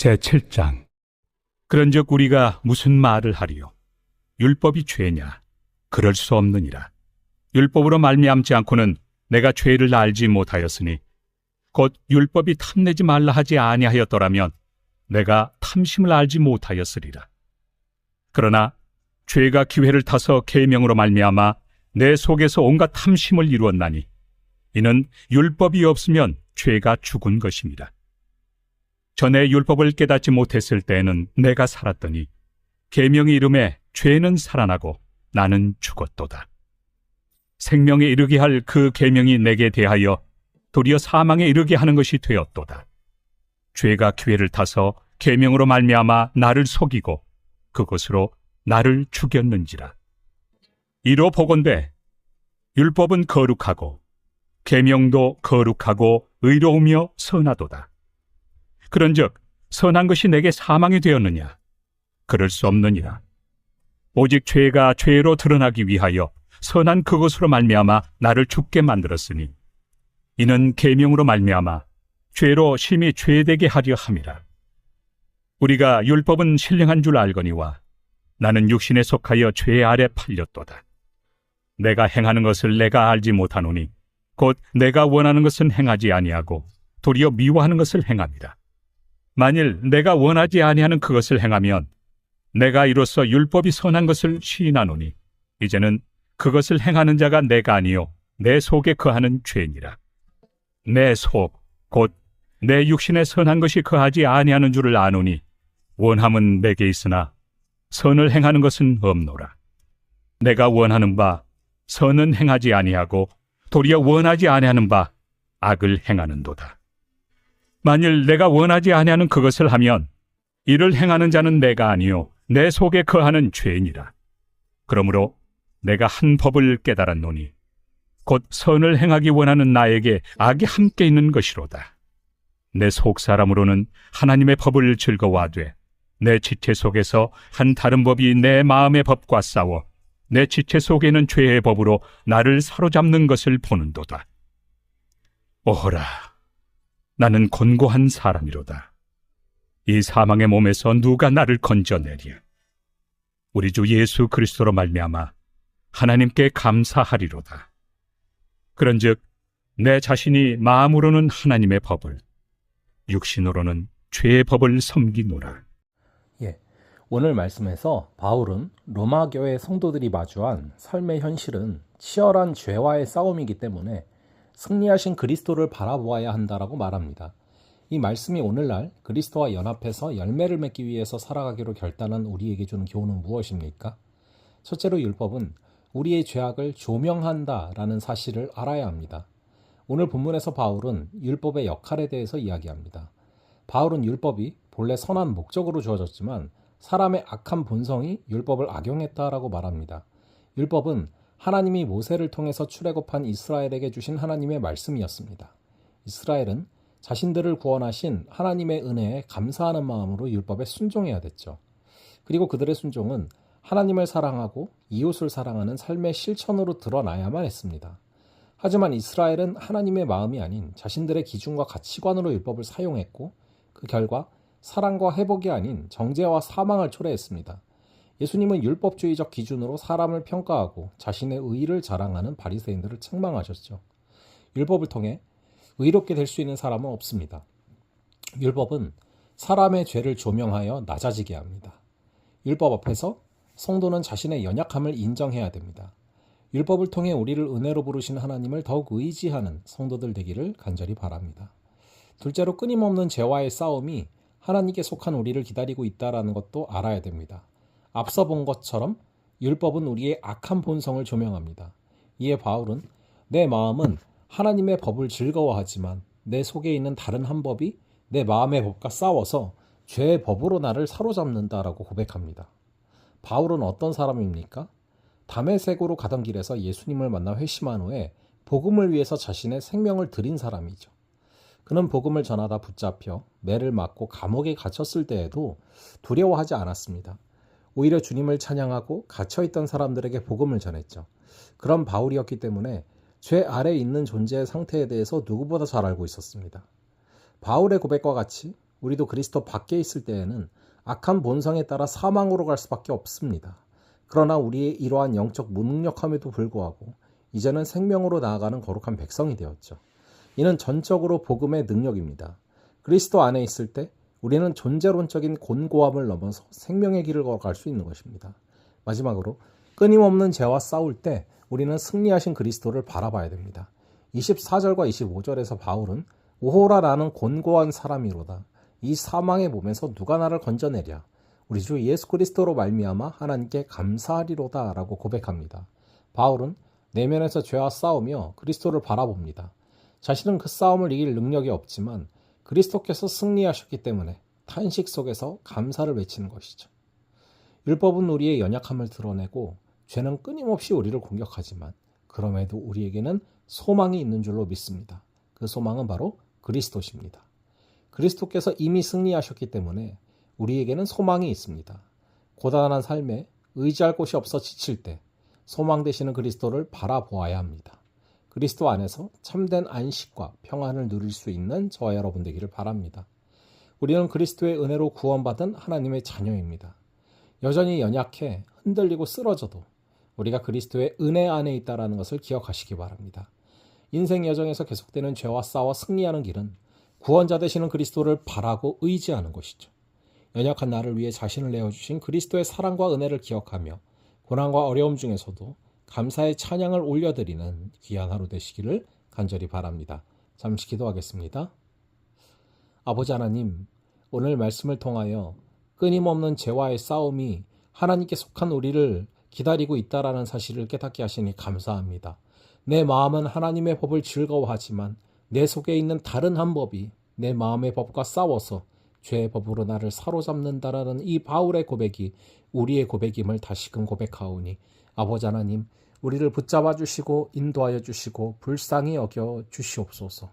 제7장. 그런즉 우리가 무슨 말을 하리요? 율법이 죄냐? 그럴 수 없느니라. 율법으로 말미암지 않고는 내가 죄를 알지 못하였으니 곧 율법이 탐내지 말라 하지 아니하였더라면 내가 탐심을 알지 못하였으리라. 그러나 죄가 기회를 타서 계명으로 말미암아 내 속에서 온갖 탐심을 이루었나니 이는 율법이 없으면 죄가 죽은 것입니다. 전에 율법을 깨닫지 못했을 때에는 내가 살았더니 계명의 이름에 죄는 살아나고 나는 죽었도다. 생명에 이르게 할 그 계명이 내게 대하여 도리어 사망에 이르게 하는 것이 되었도다. 죄가 기회를 타서 계명으로 말미암아 나를 속이고 그것으로 나를 죽였는지라. 이로 보건대 율법은 거룩하고 계명도 거룩하고 의로우며 선하도다. 그런즉 선한 것이 내게 사망이 되었느냐? 그럴 수 없느니라. 오직 죄가 죄로 드러나기 위하여 선한 그것으로 말미암아 나를 죽게 만들었으니 이는 계명으로 말미암아 죄로 심히 죄되게 하려 함이라. 우리가 율법은 신령한 줄 알거니와 나는 육신에 속하여 죄 아래 팔렸도다. 내가 행하는 것을 내가 알지 못하노니 곧 내가 원하는 것은 행하지 아니하고 도리어 미워하는 것을 행합니다. 만일 내가 원하지 아니하는 그것을 행하면 내가 이로써 율법이 선한 것을 시인하노니 이제는 그것을 행하는 자가 내가 아니요 내 속에 거하는 죄니라. 내 속 곧 내 육신에 선한 것이 거하지 아니하는 줄을 아노니 원함은 내게 있으나 선을 행하는 것은 없노라. 내가 원하는 바 선은 행하지 아니하고 도리어 원하지 아니하는 바 악을 행하는도다. 만일 내가 원하지 아니하는 그것을 하면 이를 행하는 자는 내가 아니요 내 속에 거하는 죄니라. 그러므로 내가 한 법을 깨달았노니 곧 선을 행하기 원하는 나에게 악이 함께 있는 것이로다. 내 속 사람으로는 하나님의 법을 즐거워하되 내 지체 속에서 한 다른 법이 내 마음의 법과 싸워 내 지체 속에는 죄의 법으로 나를 사로잡는 것을 보는도다. 오호라, 나는 곤고한 사람이로다. 이 사망의 몸에서 누가 나를 건져내랴? 우리 주 예수 그리스도로 말미암아 하나님께 감사하리로다. 그런즉 내 자신이 마음으로는 하나님의 법을, 육신으로는 죄의 법을 섬기노라. 예. 오늘 말씀에서 바울은 로마 교회 성도들이 마주한 삶의 현실은 치열한 죄와의 싸움이기 때문에 승리하신 그리스도를 바라보아야 한다라고 말합니다. 이 말씀이 오늘날 그리스도와 연합해서 열매를 맺기 위해서 살아가기로 결단한 우리에게 주는 교훈은 무엇입니까? 첫째로 율법은 우리의 죄악을 조명한다라는 사실을 알아야 합니다. 오늘 본문에서 바울은 율법의 역할에 대해서 이야기합니다. 바울은 율법이 본래 선한 목적으로 주어졌지만 사람의 악한 본성이 율법을 악용했다라고 말합니다. 율법은 하나님이 모세를 통해서 출애굽한 이스라엘에게 주신 하나님의 말씀이었습니다. 이스라엘은 자신들을 구원하신 하나님의 은혜에 감사하는 마음으로 율법에 순종해야 됐죠. 그리고 그들의 순종은 하나님을 사랑하고 이웃을 사랑하는 삶의 실천으로 드러나야만 했습니다. 하지만 이스라엘은 하나님의 마음이 아닌 자신들의 기준과 가치관으로 율법을 사용했고 그 결과 사랑과 회복이 아닌 정죄와 사망을 초래했습니다. 예수님은 율법주의적 기준으로 사람을 평가하고 자신의 의의를 자랑하는 바리새인들을 책망하셨죠. 율법을 통해 의롭게 될 수 있는 사람은 없습니다. 율법은 사람의 죄를 조명하여 낮아지게 합니다. 율법 앞에서 성도는 자신의 연약함을 인정해야 됩니다. 율법을 통해 우리를 은혜로 부르신 하나님을 더욱 의지하는 성도들 되기를 간절히 바랍니다. 둘째로 끊임없는 죄와의 싸움이 하나님께 속한 우리를 기다리고 있다라는 것도 알아야 됩니다. 앞서 본 것처럼 율법은 우리의 악한 본성을 조명합니다. 이에 바울은 내 마음은 하나님의 법을 즐거워하지만 내 속에 있는 다른 한 법이 내 마음의 법과 싸워서 죄의 법으로 나를 사로잡는다라고 고백합니다. 바울은 어떤 사람입니까? 담에색으로 가던 길에서 예수님을 만나 회심한 후에 복음을 위해서 자신의 생명을 드린 사람이죠. 그는 복음을 전하다 붙잡혀 매를 맞고 감옥에 갇혔을 때에도 두려워하지 않았습니다. 오히려 주님을 찬양하고 갇혀있던 사람들에게 복음을 전했죠. 그런 바울이었기 때문에 죄 아래 있는 존재의 상태에 대해서 누구보다 잘 알고 있었습니다. 바울의 고백과 같이 우리도 그리스도 밖에 있을 때에는 악한 본성에 따라 사망으로 갈 수밖에 없습니다. 그러나 우리의 이러한 영적 무능력함에도 불구하고 이제는 생명으로 나아가는 거룩한 백성이 되었죠. 이는 전적으로 복음의 능력입니다. 그리스도 안에 있을 때 우리는 존재론적인 곤고함을 넘어서 생명의 길을 걸어갈 수 있는 것입니다. 마지막으로 끊임없는 죄와 싸울 때 우리는 승리하신 그리스도를 바라봐야 됩니다. 24절과 25절에서 바울은 오호라 나는 곤고한 사람이로다. 이 사망의 몸에서 누가 나를 건져내랴. 우리 주 예수 그리스도로 말미암아 하나님께 감사하리로다라고 고백합니다. 바울은 내면에서 죄와 싸우며 그리스도를 바라봅니다. 자신은 그 싸움을 이길 능력이 없지만 그리스도께서 승리하셨기 때문에 탄식 속에서 감사를 외치는 것이죠. 율법은 우리의 연약함을 드러내고 죄는 끊임없이 우리를 공격하지만 그럼에도 우리에게는 소망이 있는 줄로 믿습니다. 그 소망은 바로 그리스도십니다. 그리스도께서 이미 승리하셨기 때문에 우리에게는 소망이 있습니다. 고단한 삶에 의지할 곳이 없어 지칠 때 소망 되시는 그리스도를 바라보아야 합니다. 그리스도 안에서 참된 안식과 평안을 누릴 수 있는 저와 여러분 되기를 바랍니다. 우리는 그리스도의 은혜로 구원받은 하나님의 자녀입니다. 여전히 연약해 흔들리고 쓰러져도 우리가 그리스도의 은혜 안에 있다라는 것을 기억하시기 바랍니다. 인생 여정에서 계속되는 죄와 싸워 승리하는 길은 구원자 되시는 그리스도를 바라고 의지하는 것이죠. 연약한 나를 위해 자신을 내어주신 그리스도의 사랑과 은혜를 기억하며 고난과 어려움 중에서도 감사의 찬양을 올려드리는 귀한 하루 되시기를 간절히 바랍니다. 잠시 기도하겠습니다. 아버지 하나님, 오늘 말씀을 통하여 끊임없는 죄와의 싸움이 하나님께 속한 우리를 기다리고 있다라는 사실을 깨닫게 하시니 감사합니다. 내 마음은 하나님의 법을 즐거워하지만 내 속에 있는 다른 한 법이 내 마음의 법과 싸워서 죄의 법으로 나를 사로잡는다라는 이 바울의 고백이 우리의 고백임을 다시금 고백하오니 아버지 하나님 우리를 붙잡아 주시고 인도하여 주시고 불쌍히 여겨 주시옵소서.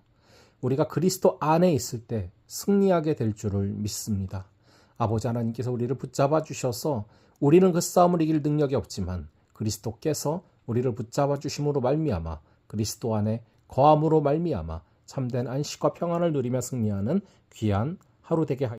우리가 그리스도 안에 있을 때 승리하게 될 줄을 믿습니다. 아버지 하나님께서 우리를 붙잡아 주셔서 우리는 그 싸움을 이길 능력이 없지만 그리스도께서 우리를 붙잡아 주심으로 말미암아 그리스도 안에 거함으로 말미암아 참된 안식과 평안을 누리며 승리하는 귀한 하루 되게 하여